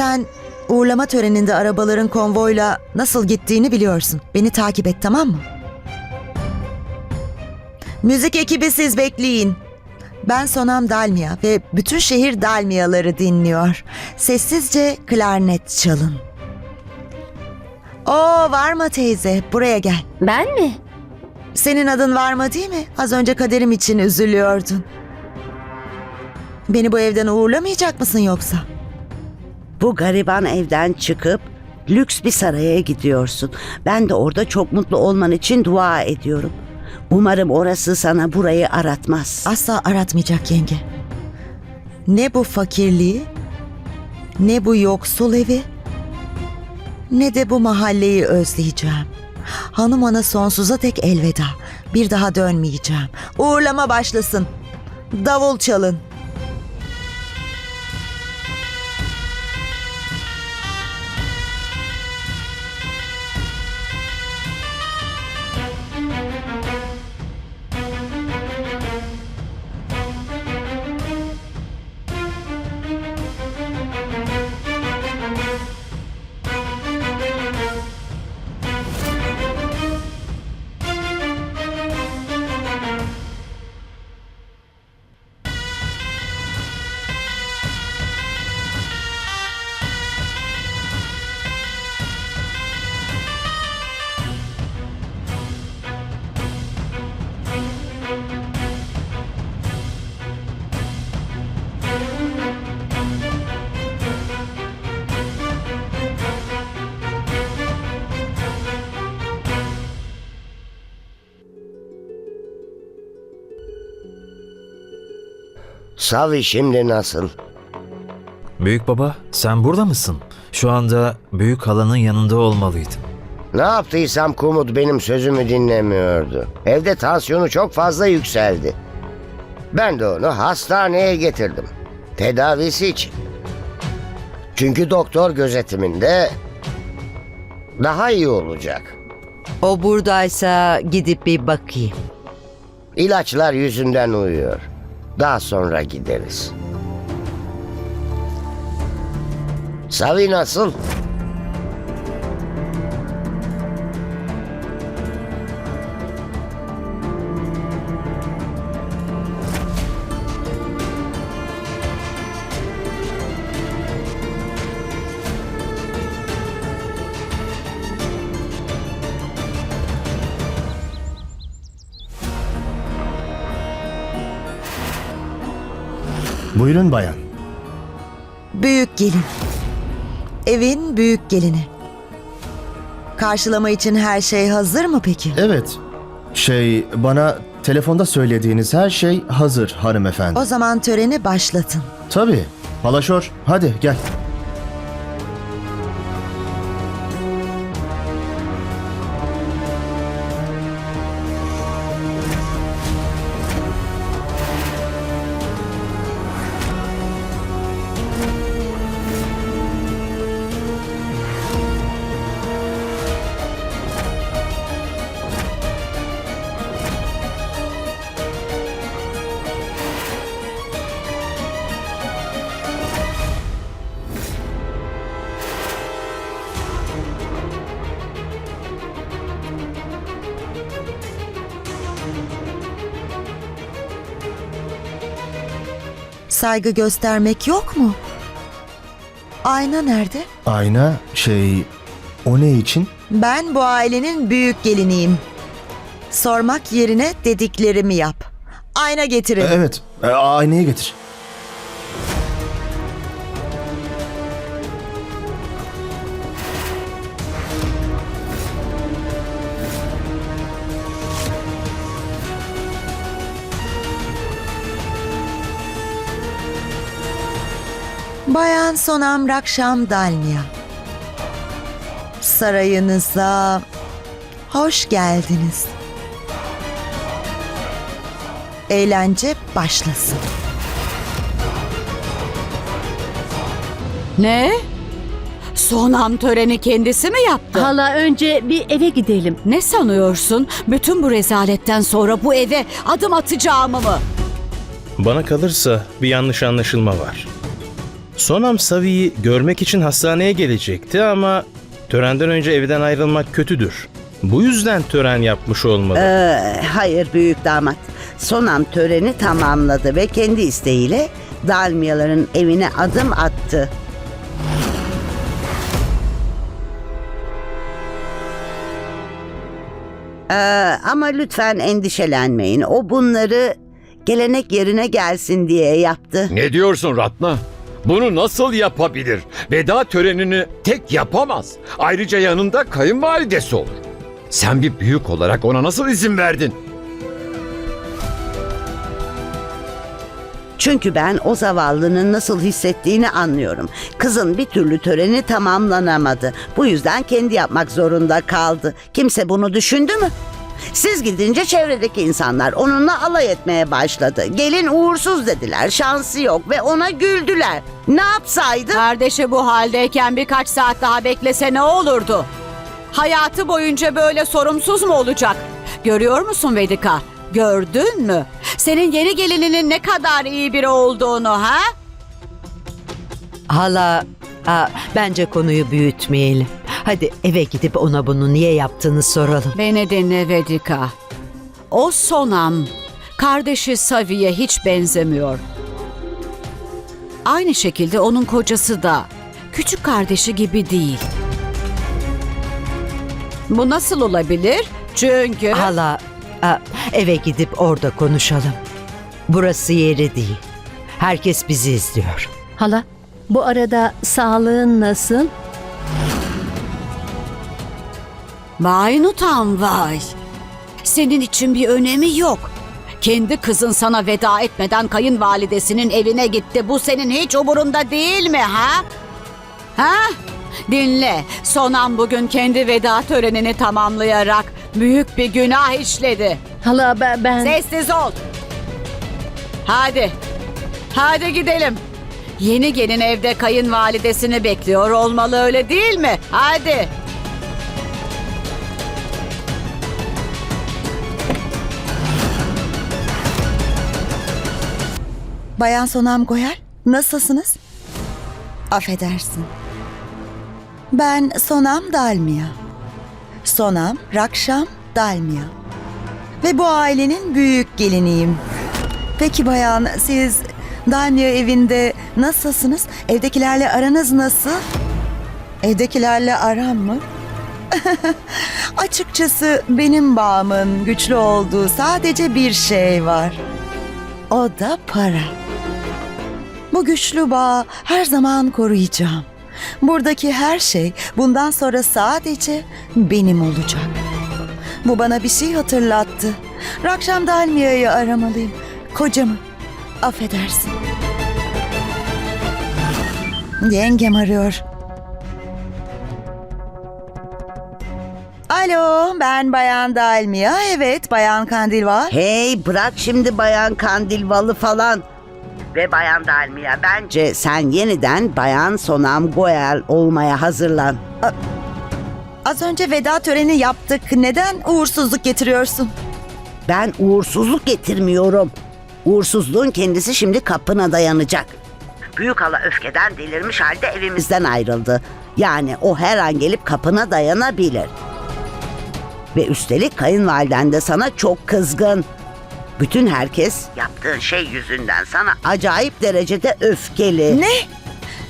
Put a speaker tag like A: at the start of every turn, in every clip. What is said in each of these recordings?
A: Sen uğurlama töreninde arabaların konvoyla nasıl gittiğini biliyorsun. Beni takip et tamam mı? Müzik ekibi siz bekleyin. Ben Sonam Dalmia ve bütün şehir Dalmiaları dinliyor. Sessizce klarnet çalın. Oo Varma teyze buraya gel.
B: Ben mi?
A: Senin adın Varma değil mi? Az önce kaderim için üzülüyordun. Beni bu evden uğurlamayacak mısın yoksa?
C: Bu gariban evden çıkıp lüks bir saraya gidiyorsun. Ben de orada çok mutlu olman için dua ediyorum. Umarım orası sana burayı aratmaz.
A: Asla aratmayacak yenge. Ne bu fakirliği, ne bu yoksul evi, ne de bu mahalleyi özleyeceğim. Hanım ana sonsuza tek elveda. Bir daha dönmeyeceğim. Uğurlama başlasın. Davul çalın.
D: Savi şimdi nasıl?
E: Büyük baba, sen burada mısın? Şu anda büyük halanın yanında olmalıydın.
D: Ne yaptıysam Kumut benim sözümü dinlemiyordu. Evde tansiyonu çok fazla yükseldi. Ben de onu hastaneye getirdim. Tedavisi için. Çünkü doktor gözetiminde daha iyi olacak.
F: O buradaysa gidip bir bakayım.
D: İlaçlar yüzünden uyuyor. Daha sonra gideriz. Savi nasıl?
G: Buyurun bayan.
A: Büyük gelin. Evin büyük gelini. Karşılama için her şey hazır mı peki?
G: Evet. Şey bana telefonda söylediğiniz her şey hazır hanımefendi.
A: O zaman töreni başlatın.
G: Tabii. Palaşor hadi gel.
A: Saygı göstermek yok mu? Ayna nerede?
G: Ayna şey o ne için?
A: Ben bu ailenin büyük geliniyim. Sormak yerine dediklerimi yap. Ayna getirin.
G: Evet. e, aynayı getir.
A: Bayan Sonam Rakşam Dalmia. Sarayınıza hoş geldiniz. Eğlence başlasın.
H: Ne? Sonam töreni kendisi mi yaptı?
B: Hala önce bir eve gidelim.
H: Ne sanıyorsun? Bütün bu rezaletten sonra bu eve adım atacağımı mı?
I: Bana kalırsa bir yanlış anlaşılma var. Sonam Savi'yi görmek için hastaneye gelecekti ama törenden önce evden ayrılmak kötüdür. Bu yüzden tören yapmış olmalı.
C: Ee, hayır büyük damat. Sonam töreni tamamladı ve kendi isteğiyle Dalmiyaların evine adım attı. Ee, ama lütfen endişelenmeyin. O bunları gelenek yerine gelsin diye yaptı.
J: Ne diyorsun Ratna? Bunu nasıl yapabilir? Veda törenini tek yapamaz. Ayrıca yanında kayınvalidesi olur. Sen bir büyük olarak ona nasıl izin verdin?
C: Çünkü ben o zavallının nasıl hissettiğini anlıyorum. Kızın bir türlü töreni tamamlanamadı. Bu yüzden kendi yapmak zorunda kaldı. Kimse bunu düşündü mü? Siz gidince çevredeki insanlar onunla alay etmeye başladı. Gelin uğursuz dediler, şansı yok ve ona güldüler. Ne yapsaydı?
H: Kardeşi bu haldeyken birkaç saat daha beklese ne olurdu? Hayatı boyunca böyle sorumsuz mu olacak? Görüyor musun Vedika? Gördün mü? Senin yeni gelininin ne kadar iyi biri olduğunu ha?
F: Hala aa, bence konuyu büyütmeyelim. Hadi eve gidip ona bunu niye yaptığını soralım.
H: Beni dinle Vedika. O Sonam, kardeşi Savi'ye hiç benzemiyor. Aynı şekilde onun kocası da küçük kardeşi gibi değil. Bu nasıl olabilir? Çünkü...
F: Hala eve gidip orada konuşalım. Burası yeri değil. Herkes bizi izliyor.
B: Hala, bu arada sağlığın nasıl?
H: Vay Nutan vay. Senin için bir önemi yok. Kendi kızın sana veda etmeden kayınvalidesinin evine gitti. Bu senin hiç umurunda değil mi ha? Ha? Dinle. Sonam bugün kendi veda törenini tamamlayarak büyük bir günah işledi.
B: Hala ben... ben...
H: Sessiz ol. Hadi. Hadi gidelim. Yeni gelin evde kayınvalidesini bekliyor olmalı öyle değil mi? Hadi.
A: Bayan Sonam Goyal, nasılsınız? Affedersin. Ben Sonam Dalmia. Sonam Rakşam Dalmia. Ve bu ailenin büyük geliniyim. Peki bayan, siz Dalmia evinde nasılsınız? Evdekilerle aranız nasıl? Evdekilerle aram mı? Açıkçası benim bağımın güçlü olduğu sadece bir şey var. O da para. Bu güçlü bağı her zaman koruyacağım. Buradaki her şey bundan sonra sadece benim olacak. Bu bana bir şey hatırlattı. Rakşam Dalmia'yı aramalıyım. Kocamı. Affedersin. Yengem arıyor. Alo, ben Bayan Dalmia. Evet, Bayan Kandilvar.
C: Hey bırak şimdi Bayan Kandilvalı falan. Ve Bayan Dalmia bence sen yeniden Bayan Sonam Goel olmaya hazırlan.
A: Az önce veda töreni yaptık. Neden uğursuzluk getiriyorsun?
C: Ben uğursuzluk getirmiyorum. Uğursuzluğun kendisi şimdi kapına dayanacak. Büyük hala öfkeden delirmiş halde evimizden ayrıldı. Yani o her an gelip kapına dayanabilir. Ve üstelik kayınvaliden de sana çok kızgın. Bütün herkes yaptığın şey yüzünden sana acayip derecede öfkeli.
A: Ne?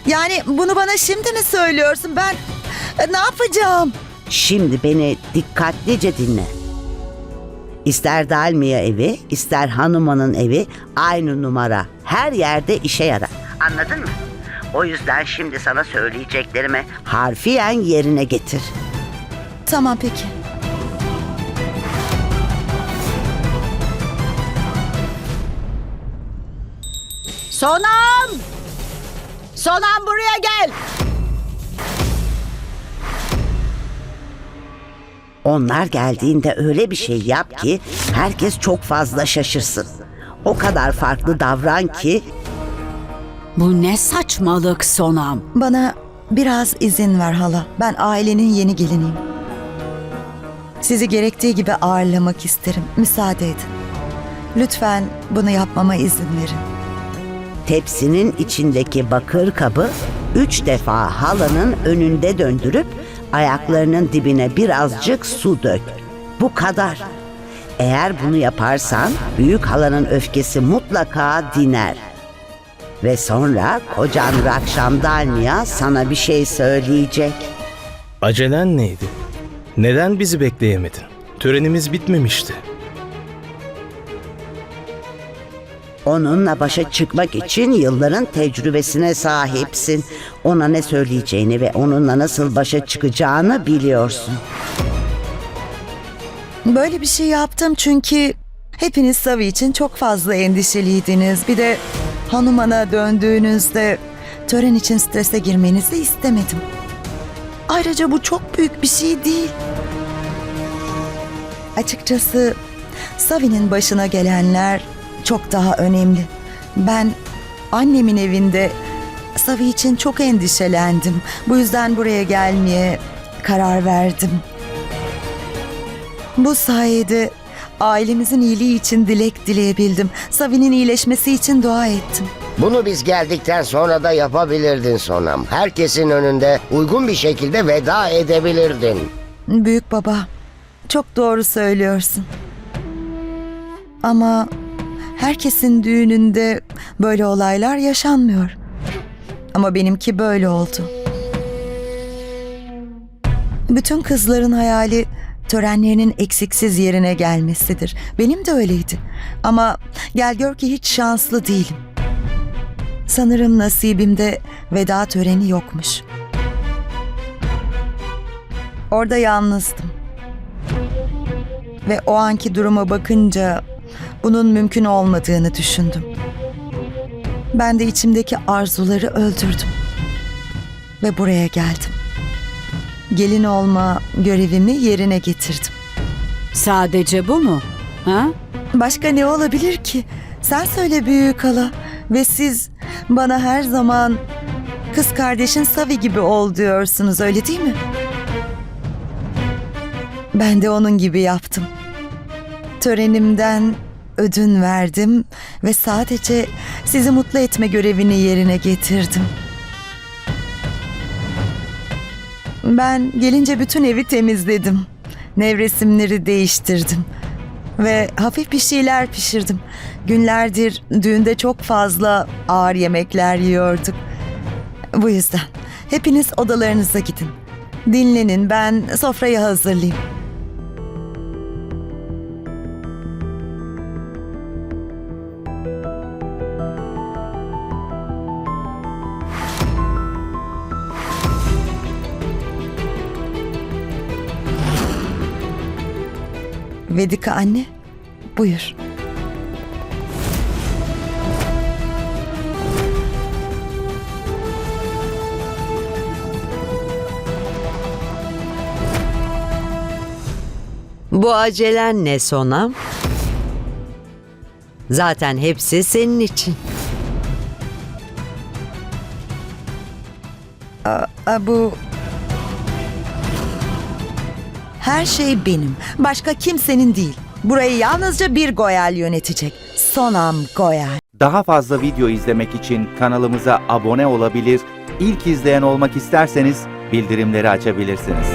A: Yani bunu bana şimdi mi söylüyorsun? Ben e, ne yapacağım?
C: Şimdi beni dikkatlice dinle. İster Dalmia evi, ister Hanuman'ın evi aynı numara. Her yerde işe yarar. Anladın mı? O yüzden şimdi sana söyleyeceklerimi harfiyen yerine getir.
A: Tamam peki.
H: Sonam! Sonam buraya gel.
C: Onlar geldiğinde öyle bir şey yap ki herkes çok fazla şaşırsın. O kadar farklı davran ki
H: Bu ne saçmalık Sonam.
A: Bana biraz izin ver hala. Ben ailenin yeni geliniyim. Sizi gerektiği gibi ağırlamak isterim. Müsaade edin. Lütfen bunu yapmama izin verin.
C: Tepsinin içindeki bakır kabı üç defa halanın önünde döndürüp ayaklarının dibine birazcık su dök. Bu kadar. Eğer bunu yaparsan büyük halanın öfkesi mutlaka diner. Ve sonra kocan Rakşamdanya sana bir şey söyleyecek.
I: Acelen neydi? Neden bizi bekleyemedin? Törenimiz bitmemişti.
C: Onunla başa çıkmak için yılların tecrübesine sahipsin. Ona ne söyleyeceğini ve onunla nasıl başa çıkacağını biliyorsun.
A: Böyle bir şey yaptım çünkü hepiniz Savi için çok fazla endişeliydiniz. Bir de Hanuman'a döndüğünüzde tören için strese girmenizi istemedim. Ayrıca bu çok büyük bir şey değil. Açıkçası Savi'nin başına gelenler çok daha önemli. Ben annemin evinde Savi için çok endişelendim. Bu yüzden buraya gelmeye karar verdim. Bu sayede ailemizin iyiliği için dilek dileyebildim. Savi'nin iyileşmesi için dua ettim.
D: Bunu biz geldikten sonra da yapabilirdin Sonam. Herkesin önünde uygun bir şekilde veda edebilirdin.
A: Büyük baba, çok doğru söylüyorsun. Ama herkesin düğününde böyle olaylar yaşanmıyor. Ama benimki böyle oldu. Bütün kızların hayali törenlerinin eksiksiz yerine gelmesidir. Benim de öyleydi. Ama gel gör ki hiç şanslı değilim. Sanırım nasibimde veda töreni yokmuş. Orada yalnızdım. Ve o anki duruma bakınca bunun mümkün olmadığını düşündüm. Ben de içimdeki arzuları öldürdüm. Ve buraya geldim. Gelin olma görevimi yerine getirdim.
H: Sadece bu mu? Ha?
A: Başka ne olabilir ki? Sen söyle büyük hala. Ve siz bana her zaman kız kardeşin Savi gibi ol diyorsunuz öyle değil mi? Ben de onun gibi yaptım. Törenimden ödün verdim ve sadece sizi mutlu etme görevini yerine getirdim. Ben gelince bütün evi temizledim. Nevresimleri değiştirdim ve hafif bir şeyler pişirdim. Günlerdir düğünde çok fazla ağır yemekler yiyorduk. Bu yüzden hepiniz odalarınıza gidin. Dinlenin ben sofrayı hazırlayayım. Vedika anne, buyur.
F: Bu acelen ne Sonam? Zaten hepsi senin için.
A: Aa, bu... Her şey benim. Başka kimsenin değil. Burayı yalnızca bir Goyal yönetecek. Sonam Goyal.
K: Daha fazla video izlemek için kanalımıza abone olabilir, ilk izleyen olmak isterseniz bildirimleri açabilirsiniz.